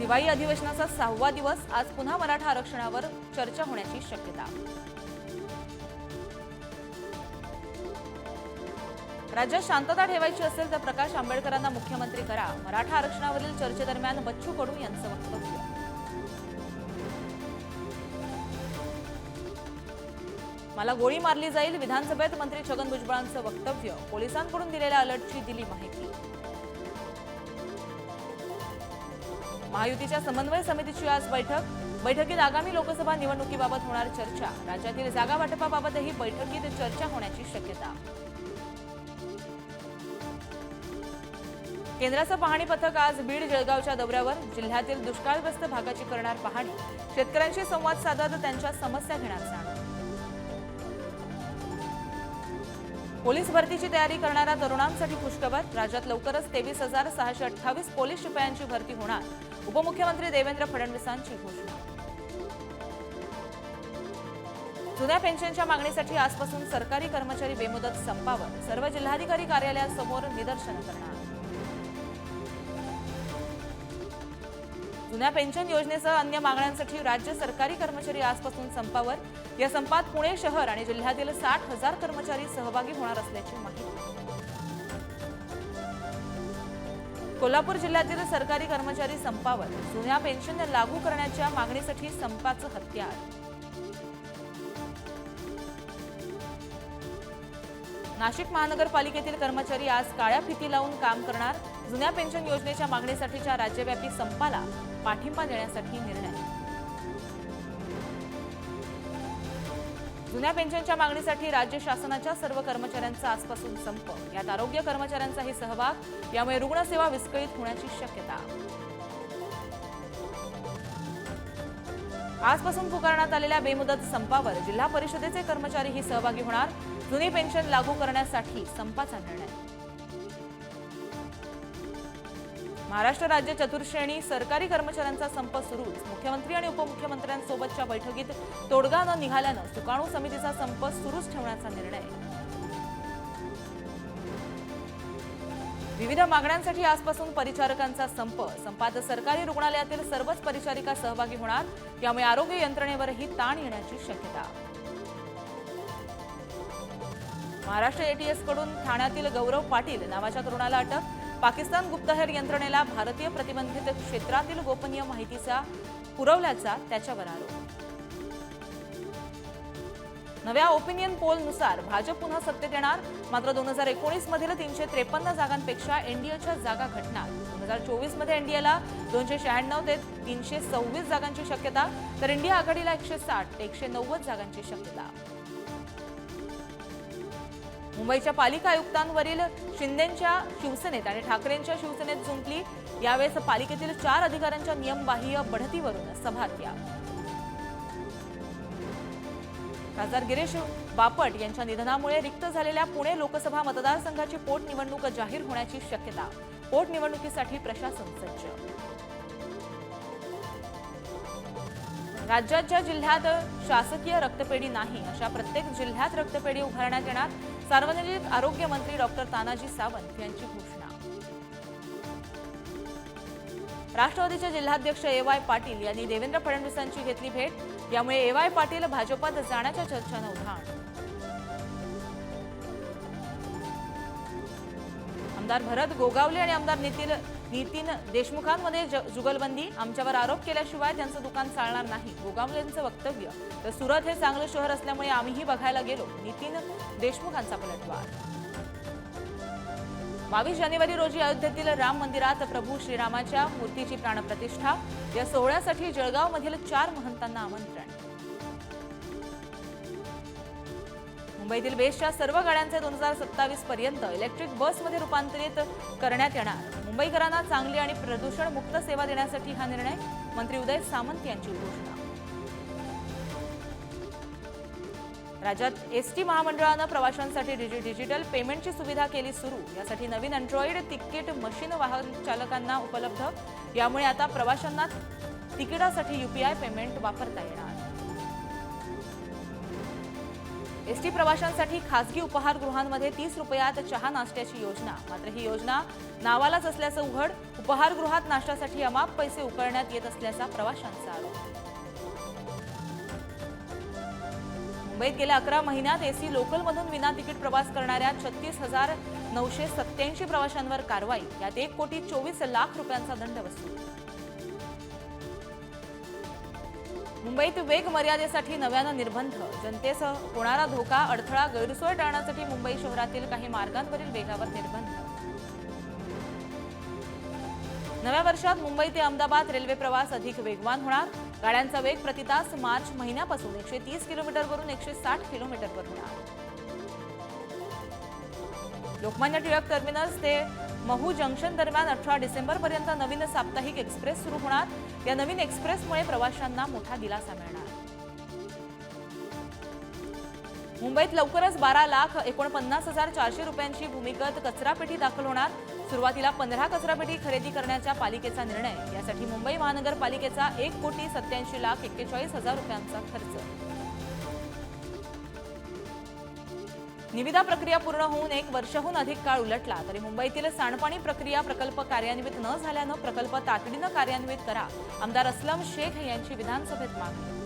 हिवाळी अधिवेशनाचा सहावा दिवस आज पुन्हा मराठा आरक्षणावर चर्चा होण्याची शक्यता. राज्यात शांतता ठेवायची असेल तर प्रकाश आंबेडकरांना मुख्यमंत्री करा. मराठा आरक्षणावरील चर्चेदरम्यान बच्चू कडू यांचं वक्तव्य. मला गोळी मारली जाईल विधानसभेत मंत्री छगन भुजबळांचं वक्तव्य. पोलिसांकडून दिलेल्या अलर्टची दिली माहिती. महायुतीच्या समन्वय समितीची आज बैठक. बैठकीत आगामी लोकसभा निवडणुकीबाबत होणार चर्चा. राज्यातील जागा वाटपाबाबतही बैठकीत चर्चा होण्याची शक्यता. केंद्राचं पाहणी पथक आज बीड जळगावच्या दौऱ्यावर. जिल्ह्यातील दुष्काळग्रस्त भागाची करणार पाहणी. शेतकऱ्यांशी संवाद साधत त्यांच्या समस्या घेणार जाणून पोलीस भरतीची तयारी करणाऱ्या तरुणांसाठी खुशखबर राज्यात लवकरच तेवीस हजार सहाशे अठ्ठावीस पोलीस शिपायांची भरती होणार. उपमुख्यमंत्री देवेंद्र फडणवीसांची घोषणा. जुन्या पेन्शनच्या मागणीसाठी आजपासून सरकारी कर्मचारी बेमुदत संपावर. सर्व जिल्हाधिकारी कार्यालयासमोर निदर्शन करणार. जुन्या पेन्शन योजनेसह अन्य मागण्यांसाठी राज्य सरकारी कर्मचारी आजपासून संपावर. या संपात पुणे शहर आणि जिल्ह्यातील साठ हजार कर्मचारी सहभागी होणार असल्याची माहिती. कोल्हापूर जिल्ह्यातील सरकारी कर्मचारी संपावर जुन्या पेन्शन लागू करण्याच्या मागणीसाठी संपाचं हत्यार. नाशिक महानगरपालिकेतील कर्मचारी आज काळ्या फिती लावून काम करणार. जुन्या पेन्शन योजनेच्या मागणीसाठीच्या राज्यव्यापी संपाला पाठिंबा देण्यासाठी निर्णय. जुन्या पेन्शनच्या मागणीसाठी राज्य शासनाच्या सर्व कर्मचाऱ्यांचा आजपासून संप. यात आरोग्य कर्मचाऱ्यांचाही सहभाग यामुळे रुग्णसेवा विस्कळीत होण्याची शक्यता. आजपासून पुकारण्यात आलेल्या बेमुदत संपावर जिल्हा परिषदेचे कर्मचारीही सहभागी होणार. जुनी पेन्शन लागू करण्यासाठी संपाचा निर्णय. महाराष्ट्र राज्य चतुर्श्रेणी सरकारी कर्मचाऱ्यांचा संप सुरूच. मुख्यमंत्री आणि उपमुख्यमंत्र्यांसोबतच्या बैठकीत तोडगा न निघाल्यानं सुकाणू समितीचा संप सुरूच ठेवण्याचा निर्णय. विविध मागण्यांसाठी आजपासून परिचारकांचा संप. संपात सरकारी रुग्णालयातील सर्वच परिचारिका सहभागी होणार यामुळे आरोग्य यंत्रणेवरही ताण येण्याची शक्यता. महाराष्ट्र एटीएसकडून ठाण्यातील गौरव पाटील नावाच्या तरुणाला अटक पाकिस्तान गुप्तहेर यंत्रणेला भारतीय प्रतिबंधित क्षेत्रातील गोपनीय माहितीचा पुरवल्याचा त्याच्यावर आरोप. नव्या ओपिनियन पोलनुसार भाजप पुन्हा सत्तेत येणार मात्र दोन हजार एकोणीस मधील तीनशे त्रेपन्न जागांपेक्षा एनडीएच्या जागा घटणार. दोन हजार चोवीसमध्ये एनडीएला दोनशे शहाण्णव ते तीनशे सव्वीस जागांची शक्यता तर इंडिया आघाडीला एकशे साठ ते एकशे नव्वद जागांची शक्यता. मुंबईच्या पालिका आयुक्तांवरील शिंदेच्या शिवसेनेत आणि ठाकरेंच्या शिवसेनेत जुंपली यावेळेस पालिकेतील चार अधिकाऱ्यांच्या नियमबाह्य बढतीवरून या खासदार गिरीश बापट यांच्या निधनामुळे रिक्त झालेल्या पुणे लोकसभा मतदारसंघाची पोटनिवडणूक जाहीर होण्याची शक्यता. पोटनिवडणुकीसाठी प्रशासन सज्ज राज्यात ज्या जिल्ह्यात शासकीय रक्तपेढी नाही अशा प्रत्येक जिल्ह्यात रक्तपेढी उभारण्यात येणार. सार्वजनिक आरोग्य मंत्री डॉक्टर तानाजी सावंत यांची घोषणा. राष्ट्रवादीचे जिल्हाध्यक्ष ए वाय पाटील यांनी देवेंद्र फडणवीसांची घेतली भेट. यामुळे ए वाय पाटील भाजपात जाण्याच्या चर्चांना उधाण. आमदार भरत गोगावले आणि आमदार नितीन नितीन देशमुखांमध्ये ज- जुगलबंदी आमच्यावर आरोप केल्याशिवाय त्यांचं दुकान चालणार नाही गोगावलेंचं वक्तव्य. तर सुरत हे चांगलं शहर असल्यामुळे आम्हीही बघायला गेलो. नितीन देशमुखांचा पलटवार. बावीस जानेवारी रोजी अयोध्येतील राम मंदिरात प्रभू श्रीरामाच्या मूर्तीची प्राणप्रतिष्ठा. या सोहळ्यासाठी जळगावमधील चार महंतांना आमंत्रण. मुंबईतील बेस्टच्या सर्व गाड्यांचे दोन हजार सत्तावीस पर्यंत इलेक्ट्रिक बसमध्ये रूपांतरित करण्यात येणार. मुंबईकरांना चांगली आणि प्रदूषण मुक्त सेवा देण्यासाठी हा निर्णय मंत्री उदय सामंत यांची घोषणा राज्यात एसटी महामंडळानं प्रवाशांसाठी डिजि- डिजिटल पेमेंटची सुविधा केली सुरू. यासाठी नवीन अँड्रॉइड तिकीट मशीन वाहन चालकांना उपलब्ध. यामुळे आता प्रवाशांना तिकिटासाठी यूपीआय पेमेंट वापरता येणार. एसटी प्रवाशांसाठी खासगी उपहारगृहांमध्ये तीस रुपयात चहा नाश्त्याची योजना. मात्र ही योजना नावालाच असल्याचं उघड उपहारगृहात नाश्त्यासाठी अमाप पैसे उकळण्यात येत असल्याचा प्रवाशांचा आरोप. मुंबईत गेल्या अकरा महिन्यात एसी लोकलमधून विना तिकीट प्रवास करणाऱ्या छत्तीस हजार नऊशे सत्याऐंशी प्रवाशांवर कारवाई. यात एक कोटी चोवीस लाख रुपयांचा दंड वसूल. मुंबईत वेग मर्यादेसाठी नव्यानं निर्बंध. जनतेसह होणारा धोका अडथळा गैरसोय टाळण्यासाठी मुंबई शहरातील काही मार्गांवरील वेगावर निर्बंध. नव्या वर्षात मुंबई ते अहमदाबाद रेल्वे प्रवास अधिक वेगवान होणार. गाड्यांचा वेग प्रति तास मार्च महिन्यापासून एकशे तीस किलोमीटरवरून एकशे साठ किलोमीटरवर होणार. लोकमान्य टिळक टर्मिनस ते महू जंक्शन दरम्यान अठरा डिसेंबर पर्यंत नवीन साप्ताहिक एक्सप्रेस सुरू होणार. या नवीन एक्सप्रेसमुळे प्रवाशांना मोठा दिलासा मिळणार. मुंबईत लवकरच बारा लाख एकोणपन्नास हजार चारशे रुपयांची भूमिगत कचरापेटी दाखल होणार. सुरुवातीला पंधरा कचरापेटी खरेदी करण्याच्या पालिकेचा निर्णय. यासाठी मुंबई महानगरपालिकेचा एक कोटी सत्याऐंशी लाख एक्केचाळीस हजार रुपयांचा खर्च. निविदा प्रक्रिया पूर्ण होऊन एक वर्षाहून अधिक काळ उलटला तरी मुंबईतील सांडपाणी प्रक्रिया प्रकल्प कार्यान्वित न झाल्यानं प्रकल्प तातडीनं कार्यान्वित करा. आमदार असलम शेख यांची विधानसभेत मागणी.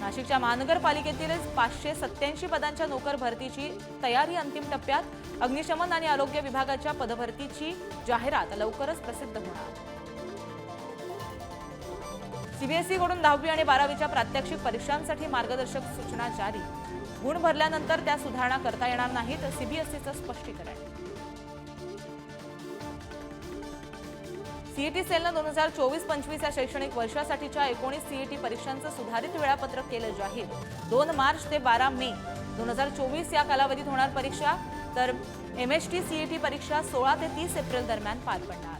नाशिकच्या महानगरपालिकेतील पाचशे सत्याऐंशी पदांच्या नोकर भरतीची तयारी अंतिम टप्प्यात अग्निशमन आणि आरोग्य विभागाच्या पदभरतीची जाहिरात लवकरच प्रसिद्ध होणार. सीबीएसईकडून दहावी आणि बारावीच्या प्रात्यक्षिक परीक्षांसाठी मार्गदर्शक सूचना जारी. गुण भरल्यानंतर त्या सुधारणा करता येणार नाहीत सीबीएसईचं स्पष्टीकरण. सीईटी सेलनं दोन हजार चोवीस पंचवीस या शैक्षणिक वर्षासाठीच्या एकोणीस सीईटी परीक्षांचं सुधारित वेळापत्रक केलं जाहीर. दोन मार्च ते बारा मे दोन हजार चोवीस या कालावधीत होणार परीक्षा तर एमएचटी सीईटी परीक्षा सोळा ते तीस एप्रिल दरम्यान पार पडणार.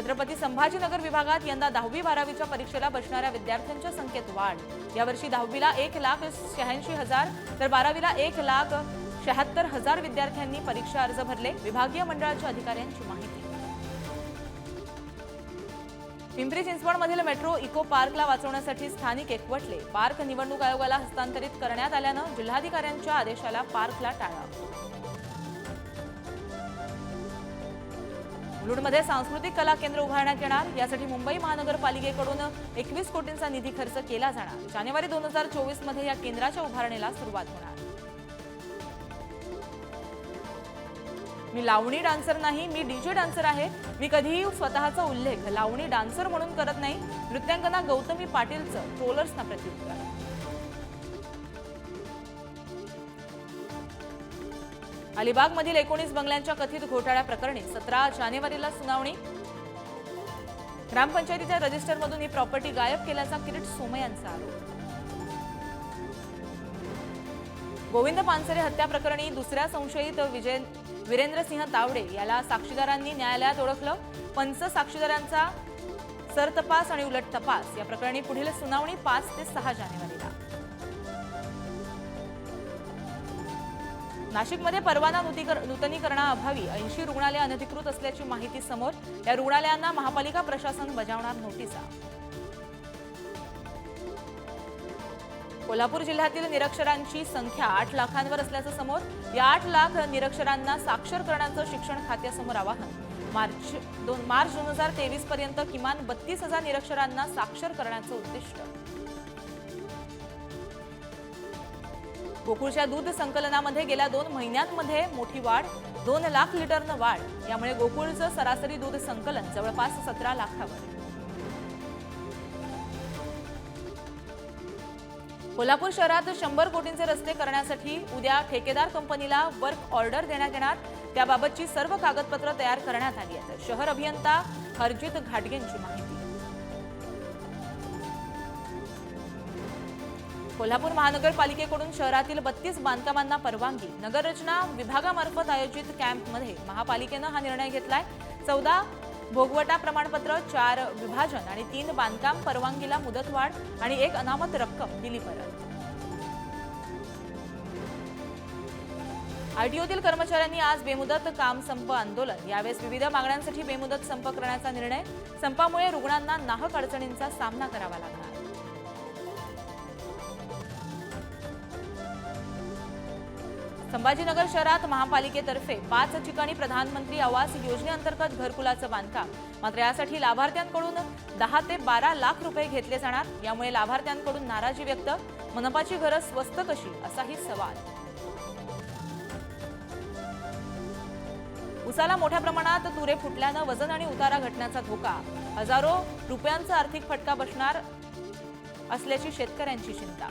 छत्रपती संभाजीनगर विभागात यंदा दहावी बारावीच्या परीक्षेला बसणाऱ्या विद्यार्थ्यांच्या संख्येत वाढ. यावर्षी दहावीला एक लाख शहाऐंशी हजार तर बारावीला एक लाख शहात्तर हजार विद्यार्थ्यांनी परीक्षा अर्ज भरले विभागीय मंडळाच्या अधिकाऱ्यांची माहिती. पिंपरी चिंचवडमधील मेट्रो इको पार्कला वाचवण्यासाठी स्थानिक एकवटले. पार्क निवडणूक आयोगाला हस्तांतरित करण्यात आल्यानं जिल्हाधिकाऱ्यांच्या आदेशाला पार्कला टाळा. मुलुंडमध्ये सांस्कृतिक कला केंद्र उभारण्यात येणार. यासाठी मुंबई महानगरपालिकेकडून एकवीस कोटींचा निधी खर्च केला जाणार. जानेवारी दोन हजार चोवीसमध्ये या केंद्राच्या उभारणीला सुरुवात होणार. मी लावणी डान्सर नाही मी डीजे डान्सर आहे. मी कधीही स्वतःचा उल्लेख लावणी डान्सर म्हणून करत नाही. नृत्यांगना गौतमी पाटीलचं ट्रोलर्सना प्रत्युत्तर. अलिबागमधील एकोणीस बंगल्यांच्या कथित घोटाळ्याप्रकरणी सतरा जानेवारीला सुनावणी. ग्रामपंचायतीच्या रजिस्टरमधून ही प्रॉपर्टी गायब केल्याचा किरीट सोमय्यांचा आरोप. गोविंद पानसरे हत्या प्रकरणी दुसऱ्या संशयित विजय वीरेंद्रसिंह तावडे याला साक्षीदारांनी न्यायालयात ओळखलं. पंच साक्षीदारांचा सरतपास आणि उलट तपास या प्रकरणी पुढील सुनावणी पाच ते सहा जानेवारीला. नाशिकमध्ये परवाना नूतनीकरणाअभावी ऐंशी रुग्णालय अनधिकृत असल्याची माहिती समोर या रुग्णालयांना महापालिका प्रशासन बजावणार नोटिसा. कोल्हापूर जिल्ह्यातील निरक्षरांची संख्या आठ लाखांवर असल्याचं समोर या आठ लाख निरक्षरांना साक्षर करण्याचं शिक्षण खात्यासमोर आवाहन. मार्च दोन मार्च दोन हजार तेवीस पर्यंत किमान बत्तीस हजार निरक्षरांना साक्षर करण्याचं उद्दिष्ट. गोकुळच्या दूध संकलनामध्ये गेल्या दोन महिन्यांमध्ये मोठी वाढ दोन लाख लिटरनं वाढ. यामुळे गोकुळचं सरासरी दूध संकलन जवळपास सतरा लाखावर कोल्हापूर शहरात शंभर कोटींचे रस्ते करण्यासाठी उद्या ठेकेदार कंपनीला वर्क ऑर्डर देण्यात येणार. त्याबाबतची सर्व कागदपत्र तयार करण्यात आली आहेत. शहर अभियंता हरजित घाटगेंची माहिती. कोल्हापूर महानगरपालिकेकडून शहरातील बत्तीस बांधकामांना परवानगी. नगररचना विभागामार्फत आयोजित कॅम्पमध्ये महापालिकेनं हा निर्णय घेतलाय. चौदा भोगवटा प्रमाणपत्र चार विभाजन आणि तीन बांधकाम परवानगीला मुदतवाढ आणि एक अनामत रक्कम दिली परत. आरटीओतील कर्मचाऱ्यांनी आज बेमुदत काम संप आंदोलन. यावेळेस विविध मागण्यांसाठी बेमुदत संप करण्याचा निर्णय. संपामुळे रुग्णांना नाहक अडचणींचा सामना करावा लागला. संभाजीनगर शहरात महापालिकेतर्फे पाच ठिकाणी प्रधानमंत्री आवास योजनेअंतर्गत घरकुलाचं बांधकाम. मात्र यासाठी लाभार्थ्यांकडून दहा ते बारा लाख रुपये घेतले जाणार. यामुळे लाभार्थ्यांकडून नाराजी व्यक्त. मनपाची घरं स्वस्त कशी? असाही सवाल. उसाला मोठ्या प्रमाणात तुरे फुटल्यानं वजन आणि उतारा घटण्याचा धोका. हजारो रुपयांचा आर्थिक फटका बसणार असल्याची शेतकऱ्यांची चिंता.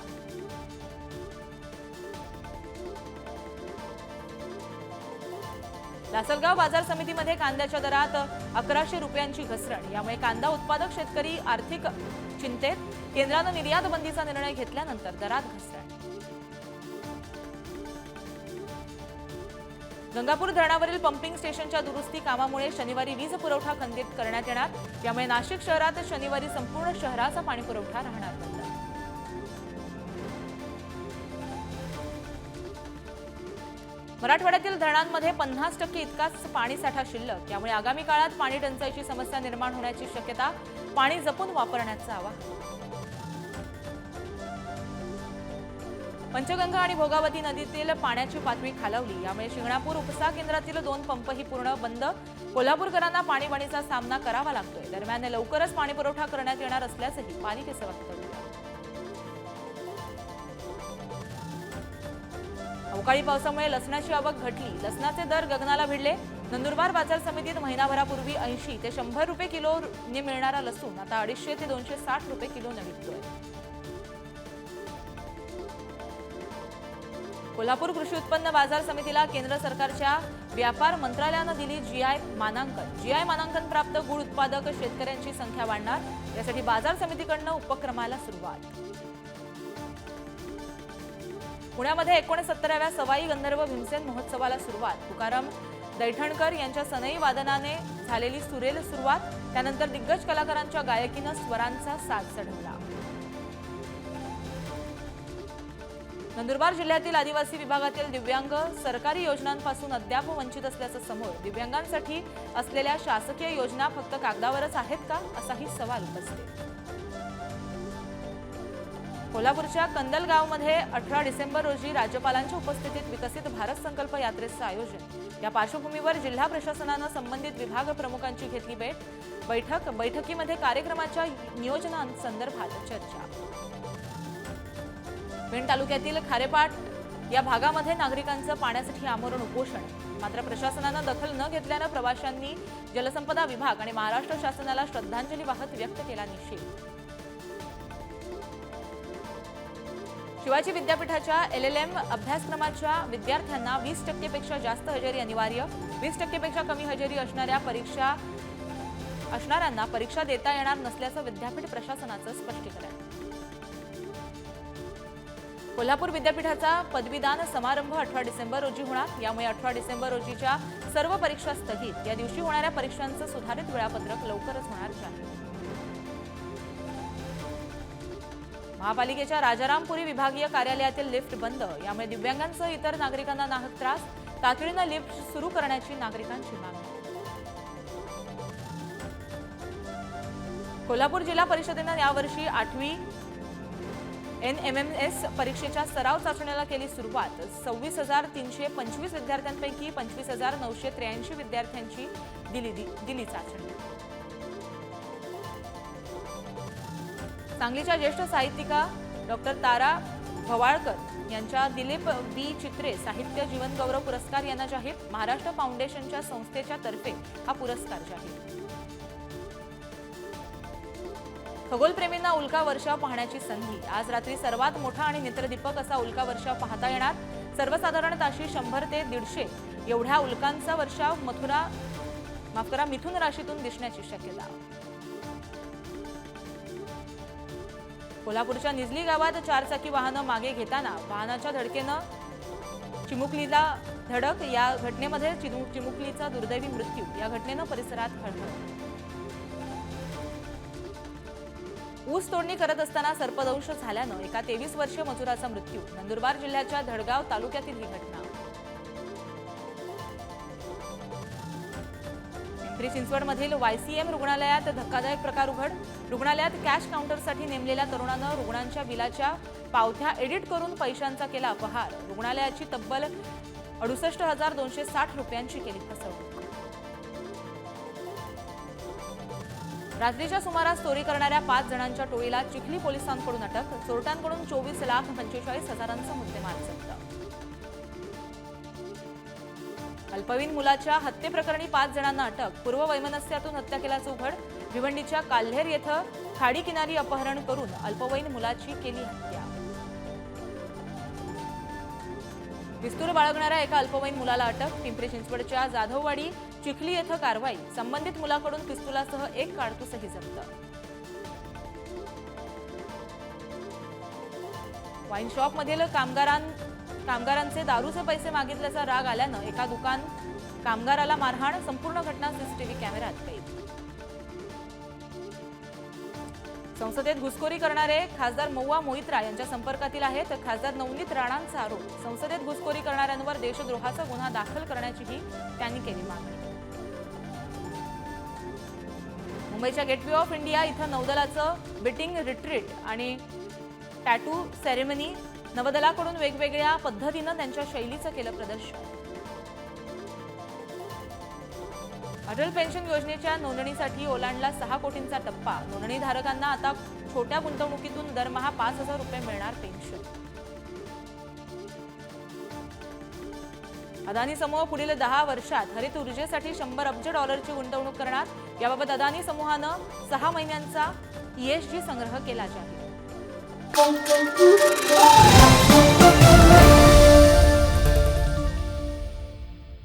लासलगाव बाजार समितीमध्ये कांद्याच्या दरात अकराशे रुपयांची घसरण. यामुळे कांदा उत्पादक शेतकरी आर्थिक चिंतेत. केंद्रानं निर्यात बंदीचा निर्णय घेतल्यानंतर दरात घसरण. गंगापूर धरणावरील पंपिंग स्टेशनच्या दुरुस्ती कामामुळे शनिवारी वीज पुरवठा खंडित करण्यात येणार. यामुळे नाशिक शहरात शनिवारी संपूर्ण शहराचा पाणीपुरवठा राहणार मराठवाड्यातील धरणांमध्ये पन्नास टक्के इतकाच पाणीसाठा शिल्लक. यामुळे आगामी काळात पाणी टंचाईची समस्या निर्माण होण्याची शक्यता पाणी जपून वापरण्याचं आवाहन. पंचगंगा आणि भोगावती नदीतील पाण्याची पातळी खालावली. यामुळे शिंगणापूर उपसा केंद्रातील दोन पंपही पूर्ण बंद. कोल्हापूरकरांना पाणीबाणीचा सामना करावा लागतोय. दरम्यान लवकरच पाणी पुरवठा करण्यात येणार असल्याचंही पालिकेचं वक्तव्य. अवकाळी पावसामुळे लसणाची आवक घटली. लसणाचे दर गगनाला भिडले. नंदुरबार बाजार समितीत महिनाभरापूर्वी ऐंशी ते शंभर रुपये किलोने मिळणारा लसूण आता अडीचशे ते दोनशे साठ रुपये किलोने विकतोय. कोल्हापूर कृषी उत्पन्न बाजार समितीला केंद्र सरकारच्या व्यापार मंत्रालयानं दिली जीआय मानांकन. जीआय मानांकन प्राप्त गुळ उत्पादक शेतकऱ्यांची संख्या वाढणार. यासाठी बाजार समितीकडनं उपक्रमाला सुरुवात. पुण्यामध्ये एकोणसत्तराव्या सवाई गंधर्व भीमसेन महोत्सवाला सुरुवात. तुकाराम दैठणकर यांच्या सनई वादनाने झालेली सुरेल सुरुवात. त्यानंतर दिग्गज कलाकारांच्या गायकीनं स्वरांचा साथ चढवला नंदुरबार जिल्ह्यातील आदिवासी विभागातील दिव्यांग सरकारी योजनांपासून अद्याप वंचित असल्याचं समोर दिव्यांगांसाठी असलेल्या शासकीय योजना फक्त कागदावरच आहेत का? असाही सवाल उपस्थित कोल्हापूरच्या कंदलगावमध्ये अठरा डिसेंबर रोजी राज्यपालांच्या उपस्थितीत विकसित भारत संकल्प यात्रेचं आयोजन. या पार्श्वभूमीवर जिल्हा प्रशासनानं संबंधित विभाग प्रमुखांची घेतली भेट. बैठक बैठकीमध्ये कार्यक्रमाच्या नियोजनासंदर्भात चर्चा. पेण तालुक्यातील खारेपाट या भागामध्ये नागरिकांचं पाण्यासाठी आमरण उपोषण. मात्र प्रशासनानं दखल न घेतल्यानं प्रवाशांनी जलसंपदा विभाग आणि महाराष्ट्र शासनाला श्रद्धांजली वाहत व्यक्त केला निषेध. शिवाजी विद्यापीठाच्या एल एल एम अभ्यासक्रमाच्या विद्यार्थ्यांना वीस टक्केपेक्षा जास्त हजेरी अनिवार्य. वीस टक्केपेक्षा कमी हजेरी असणाऱ्या परीक्षा असणाऱ्यांना परीक्षा देता येणार नसल्याचं विद्यापीठ प्रशासनाचं स्पष्टीकरण. कोल्हापूर विद्यापीठाचा पदवीदान समारंभ अठरा डिसेंबर रोजी होणार. यामुळे अठरा डिसेंबर रोजीच्या सर्व परीक्षा स्थगित. या दिवशी होणाऱ्या परीक्षांचं सुधारित वेळापत्रक लवकरच होणार जाहीर. महापालिकेच्या राजारामपुरी विभागीय कार्यालयातील लिफ्ट बंद. यामुळे दिव्यांगांसह इतर नागरिकांना नाहक त्रास. तातडीनं लिफ्ट सुरू करण्याची नागरिकांची मागणी. कोल्हापूर जिल्हा परिषदेनं यावर्षी आठवी एन एम एम एस परीक्षेच्या सराव चाचणीला केली सुरुवात. सव्वीस हजार तीनशे पंचवीस विद्यार्थ्यांपैकी पंचवीस हजार नऊशे त्र्याऐंशी विद्यार्थ्यांची दिली दिली चाचणी. सांगलीच्या ज्येष्ठ साहित्यिका डॉक्टर तारा भवाळकर यांच्या दिलीप बी चित्रे साहित्य जीवनगौरव पुरस्कार यांना जाहीर महाराष्ट्र फाउंडेशनच्या संस्थेच्या तर्फे हा पुरस्कार जाहीर. खगोलप्रेमींना उल्का वर्षाव पाहण्याची संधी. आज रात्री सर्वात मोठा आणि नेत्रदीपक असा उल्का वर्षाव पाहता येणार. सर्वसाधारण ताशी शंभर ते दीडशे एवढ्या उल्कांचा वर्षाव मथुरा माफ करा मिथुन राशीतून दिसण्याची शक्यता. कोल्हापूरच्या निजली गावात चारचाकी वाहनं मागे घेताना वाहनाच्या धडकेनं चिमुकलीला धडक. या घटनेमध्ये चिमु- चिमुकलीचा दुर्दैवी मृत्यू. या घटनेनं परिसरात खळबळ. ऊस तोडणी करत असताना सर्पदंश झाल्यानं एका तेवीस वर्षीय मजुराचा मृत्यू. नंदुरबार जिल्ह्याच्या धडगाव तालुक्यातील ही घटना. पिंपरी चिंचवडमधील वाय सी एम रुग्णालयात धक्कादायक प्रकार उघड. रुग्णालयात कॅश काउंटरसाठी नेमलेल्या तरुणानं रुग्णांच्या बिलाच्या पावत्या एडिट करून पैशांचा केला अपहार. रुग्णालयाची तब्बल अडुसष्ट हजार दोनशे साठ रुपयांची केली फसवणूक. रात्रीच्या सुमारास चोरी करणाऱ्या पाच जणांच्या टोळीला चिखली पोलिसांकडून अटक. चोरट्यांकडून चोवीस लाख पंचेचाळीस हजारांचा मुद्देमाल जप्त. अल्पवयीन मुलाच्या हत्येप्रकरणी पाच जणांना अटक. पूर्व वैमनस्यातून हत्या केल्याचं उघड. भिवंडीच्या काल्हेर येथं खाडी किनारी अपहरण करून अल्पवयीन मुलाची केली हत्या. विस्तूर बाळगणाऱ्या एका अल्पवयीन मुलाला अटक. पिंपरी चिंचवडच्या जाधववाडी चिखली येथे कारवाई. संबंधित मुलाकडून पिस्तुलासह एक काडतूसही जप्त. वाईन शॉपमधील कामगारां कामगारांचे दारूचे पैसे मागितल्याचा राग आल्यानं एका दुकान कामगाराला मारहाण संपूर्ण घटना सीसीटीव्ही कॅमेऱ्यात कैद संसदेत घुसखोरी करणारे खासदार मौवा मोहित्रा यांच्या संपर्कातील आहेत. खासदार नवनीत राणांचा आरोप संसदेत घुसखोरी करणाऱ्यांवर देशद्रोहाचा गुन्हा दाखल करण्याचीही त्यांनी केली मागणी. मुंबईच्या गेटवे ऑफ इंडिया इथं नौदलाचं बिटिंग रिट्रीट आणि टॅटू सेरेमनी नवदलाकडून वेगवेगळ्या पद्धतीनं त्यांच्या शैलीचं केलं प्रदर्शन. अटल पेन्शन योजनेच्या नोंदणीसाठी ओलांडला सहा कोटींचा टप्पा. नोंदणीधारकांना आता छोट्या गुंतवणुकीतून दरमहा पाच हजार रुपये मिळणार पेन्शन. अदानी समूह पुढील दहा वर्षात हरित ऊर्जेसाठी शंभर अब्ज डॉलरची गुंतवणूक करणार. याबाबत अदानी समूहानं सहा महिन्यांचा ईएसजी संग्रह केला जाहीर Boom, boom.